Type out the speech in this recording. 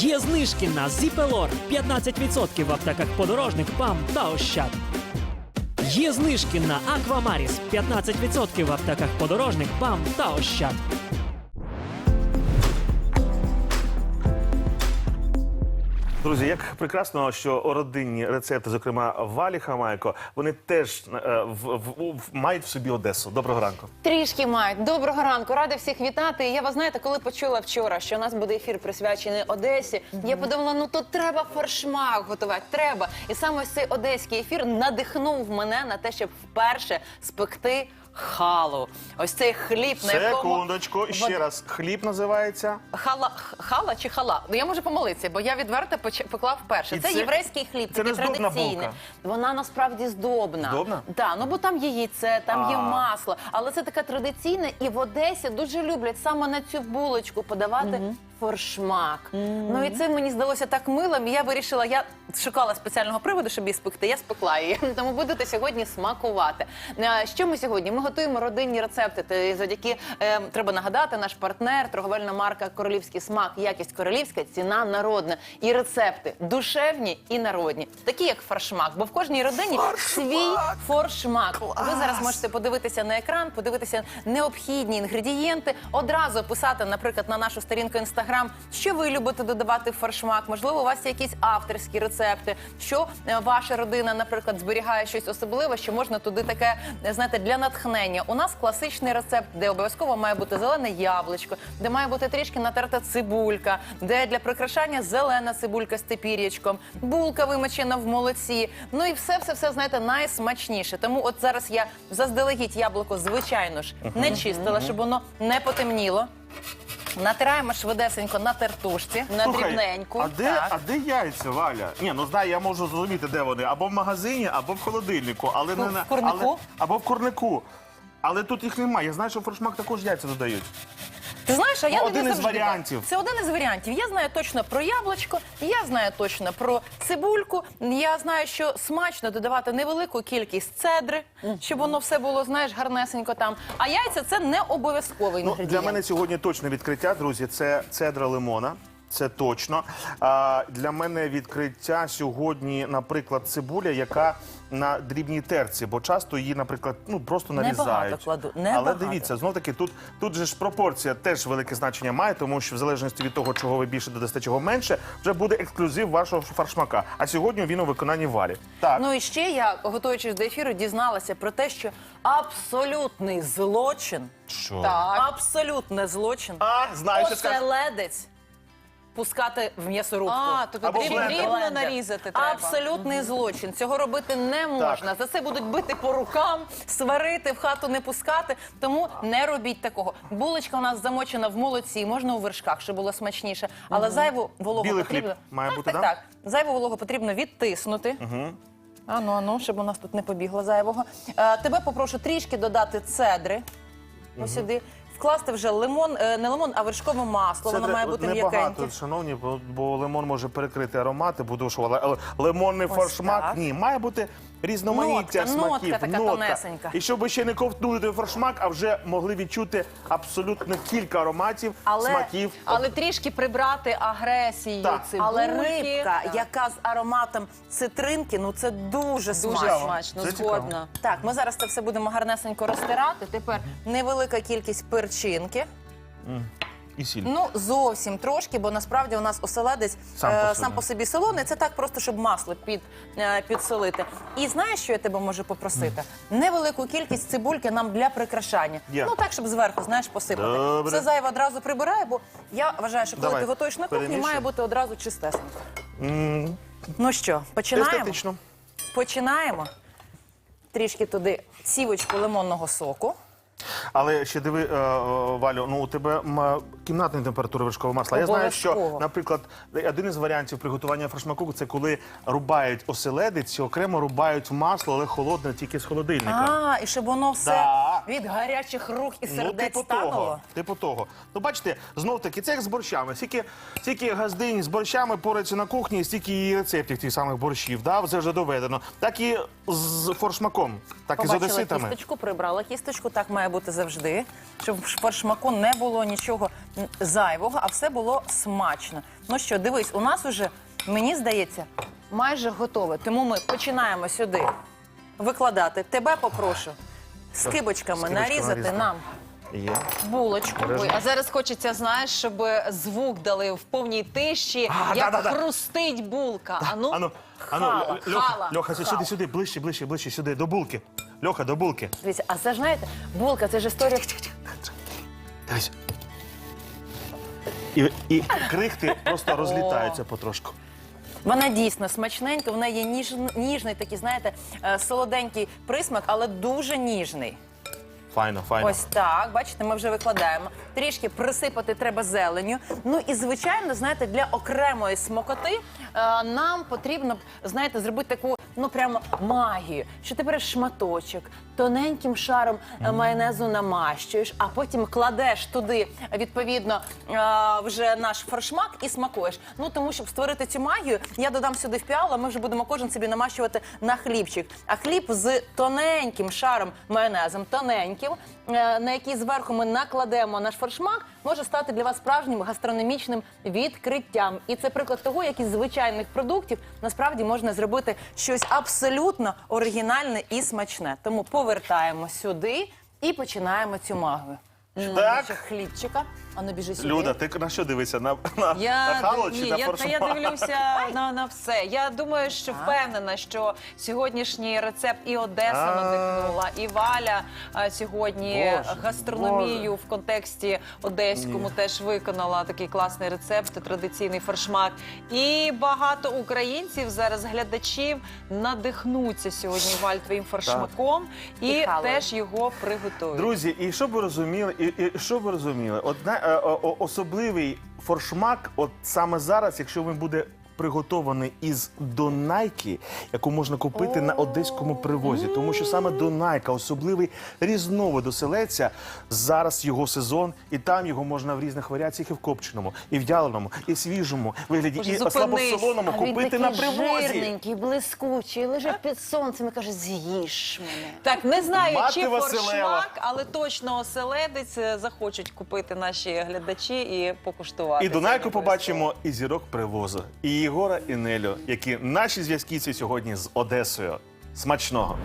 Є знижки на Зіпелор 15% в аптеках подорожник ПАМ та Ощад. Є знижки на Аквамаріс 15% в аптеках подорожник ПАМ та Ощад. Друзі, як прекрасно, що родинні рецепти, зокрема Валі Хамайко, вони теж е, в, в, в- мають в собі Одесу. Доброго ранку. Трішки мають. Доброго ранку, рада всіх вітати. Я вас знаєте, коли почула вчора, що у нас буде ефір присвячений Одесі. Я подумала, ну то треба форшмак готувати. Треба. І саме ось цей одеський ефір надихнув мене на те, щоб вперше спекти халу. Ось цей хліб, на якому Секундочку, ще Вод- раз. Хліб називається. Хала, х- хала чи хала? Ну я можу помилитися, бо я відверто поч- поклав вперше. І Це, це- єврейський хліб, це не такий здобна традиційний. булка? Вона насправді здобна. Здобна? Так, ну бо там є яйце, там є А. масло. Але це така традиційна, і в Одесі дуже люблять саме на цю булочку подавати. Форшмак. Ну і це мені здалося так милим. і Я вирішила, я шукала спеціального приводу, щоб її спекти. Я спекла її. Тому будете сьогодні смакувати. Е, Що ми сьогодні? Ми готуємо родинні рецепти. Та завдяки е, треба нагадати, наш партнер, торговельна марка Королівський смак, якість королівська, ціна народна. І рецепти душевні і народні, такі як форшмак. Бо в кожній родині свій форшмак. Ви зараз можете подивитися на екран, подивитися необхідні інгредієнти, одразу писати, наприклад, на нашу сторінку інстаграм, що ви любите додавати в форшмак. Можливо, у вас є якісь авторські рецепти, що е, ваша родина, наприклад, зберігає щось особливе, що можна туди таке, е, знаєте, для натхнення. У нас класичний рецепт, де обов'язково має бути зелене яблучко, де має бути трішки натерта цибулька, де для прикрашання зелена цибулька з тепір'ячком, булка вимочена в молоці. Ну і все, все, все знаєте, найсмачніше. Тому от зараз я заздалегідь яблуко, звичайно ж, не чистила, щоб воно не потемніло. Натираємо швидесенько на тертушці, на Слухай, дрібненьку. А де, Так. а де яйця, Валя? Ні, ну знаю, я можу зрозуміти, де вони. Або в магазині, або в холодильнику. Але Ну, не на в курнику? Але, або в курнику. Але тут їх немає. Я знаю, що в форшмак також яйця додають. Ти знаєш, а я Ну, не один із варіантів. Це один із варіантів. Я знаю точно про яблучко, я знаю точно про цибульку. Я знаю, що смачно додавати невелику кількість цедри, щоб воно все було, знаєш, гарнесенько там. А яйця це не обов'язковий Ну, інгредієнт. для мене сьогодні точне відкриття, друзі. Це цедра лимона. Це точно. А, для мене відкриття сьогодні, наприклад, цибуля, яка на дрібній терці, бо часто її, наприклад, ну просто Небагато нарізають. кладу, Але небагато. дивіться, знов таки, тут, тут же ж пропорція теж велике значення має, тому що в залежності від того, чого ви більше додасте, чого менше, вже буде ексклюзив вашого фаршмака. А сьогодні він у виконанні валі. Так. Ну і ще я, готуючись до ефіру, дізналася про те, що абсолютний злочин, Що? абсолютний злочин, А, знаю, що скажеш. оселедець пускати в м'ясорубку. А, то Або дрібно блендер. дрібно нарізати треба. Абсолютний злочин. Цього робити не можна. За це будуть бити по рукам, сварити, в хату не пускати. Тому не робіть такого. Булочка у нас замочена в молоці, можна у вершках, щоб було смачніше. Але зайву вологу Білий потрібно. хліб має так, бути, так, да? так. Зайву вологу потрібно відтиснути. Ану, ану, щоб у нас тут не побігло зайвого. Е, тебе попрошу трішки додати цедри. Ось сюди. Вкласти вже лимон, е, не лимон, а вершкове масло. Воно має бути небагато, шановні, бо, бо лимон може перекрити аромати, буду що, але, але лимонний Ось форшмак так. ні, має бути різноманіття Нотка, смаків. нотка така тонесенька. І щоб ще не ковтнули той форшмак, а вже могли відчути абсолютно кілька ароматів, Але- смаків. Але трішки прибрати агресію, Так. цибульки. Але рибка, Так. яка з ароматом цитринки, ну це дуже Дуже смачно. смачно, Це згодна. Так, ми зараз це все будемо гарнесенько розтирати. Тепер невелика кількість перчинки. І сіль. Ну, зовсім трошки, бо насправді у нас оселедець Сам е, по собі. сам по собі солоний. Це так просто, щоб масло під, е, підсолити. І знаєш, що я тебе можу попросити? Невелику кількість цибульки нам для прикрашання. Є. Ну так, щоб зверху, знаєш, посипати. Добре. Все зайве одразу прибирає, бо я вважаю, що коли Давай, ти готуєш на кухні, перемішуй. має бути одразу чистесенько. Ну що, починаємо? Естетично. Починаємо. Трішки туди сівочку лимонного соку. Але ще диви, е, е, Валю, ну у тебе м, кімнатної температури вершкового масла. Я знаю, що, Обов'язково. наприклад, один із варіантів приготування фаршмаку це коли рубають оселедець і окремо рубають масло, але холодне тільки з холодильника. А, і щоб воно все Да. Від гарячих рук і Ну, сердець типу стануло. того, типу того. Ну, бачите, знов таки, це як з борщами. Стільки, стільки газдинь з борщами пораються на кухні, стільки і рецептів тих самих борщів, да, це вже доведено. Так і з форшмаком, так і з Побачила одеситами. кісточку, прибрала кісточку, так має бути завжди, щоб в фаршмаку не було нічого зайвого, а все було смачно. Ну що, дивись, у нас уже, мені здається, майже готове. Тому ми починаємо сюди викладати. Тебе попрошу скибочками нарізати нам Є. булочку. Ой, а зараз хочеться, знаєш, щоб звук дали в повній тиші, А, як хрустить булка. А ну, Ану, ану, Хала, Льоха, Льоха, хала, Льоха, хала. сюди, сюди, ближче, ближче, ближче, сюди, до булки. Льоха, до булки. Дивіться, а це ж знаєте, булка, це ж історія. Дивись. І, і крихти просто розлітаються потрошку. Вона дійсно смачненька, вона є ніж, ніжний такий, знаєте, е, солоденький присмак, але дуже ніжний. Файно, файно. Ось так, бачите, ми вже викладаємо. Трішки присипати треба зеленю. Ну і звичайно, знаєте, для окремої смокоти е, нам потрібно, знаєте, зробити таку. Ну прямо магію, що ти береш шматочок, тоненьким шаром е, майонезу намащуєш, а потім кладеш туди відповідно е, вже наш форшмак і смакуєш. Ну тому, щоб створити цю магію, я додам сюди в піало, ми вже будемо кожен собі намащувати на хлібчик. А хліб з тоненьким шаром майонезом, тоненьким, е, на який зверху ми накладемо наш форшмак, може стати для вас справжнім гастрономічним відкриттям. І це приклад того, як із звичайних продуктів насправді можна зробити щось абсолютно оригінальне і смачне. Тому повертаємо сюди і починаємо цю магію. Так. Ще хлібчика. Ану, біжи сюди. Люда, ти на що дивишся? На, на, на Я, халу ні, чи на я, та форшмак? я дивлюся на, на все. Я думаю, що впевнена, що сьогоднішній рецепт і Одеса А. надихнула, і Валя а, сьогодні Боже, гастрономію в контексті одеському теж виконала такий класний рецепт, традиційний форшмак. І багато українців зараз глядачів надихнуться сьогодні Валь твоїм форшмаком і, І халою. теж його приготують. Друзі, і щоб ви розуміли, і, і щоб ви розуміли, одна особливий форшмак, от саме зараз, якщо він буде приготований із донайки, яку можна купити на одеському привозі, тому що саме донайка, особливий різновид оселедця, зараз його сезон, і там його можна в різних варіаціях і в копченому, і в вяленому, і в свіжому вигляді, Боже, і зупинись. слабосолоному А він купити на такий привозі. жирненький, блискучий, лежить під сонцем і каже, з'їж мене. Так, не знаю, Мати чи Василева. форшмак, але точно оселедець е, захочуть купити наші глядачі і покуштувати. І Дунайку Це побачимо, і зірок привозу, і Єгора і Нелю, які наші зв'язківці сьогодні з Одесою. Смачного!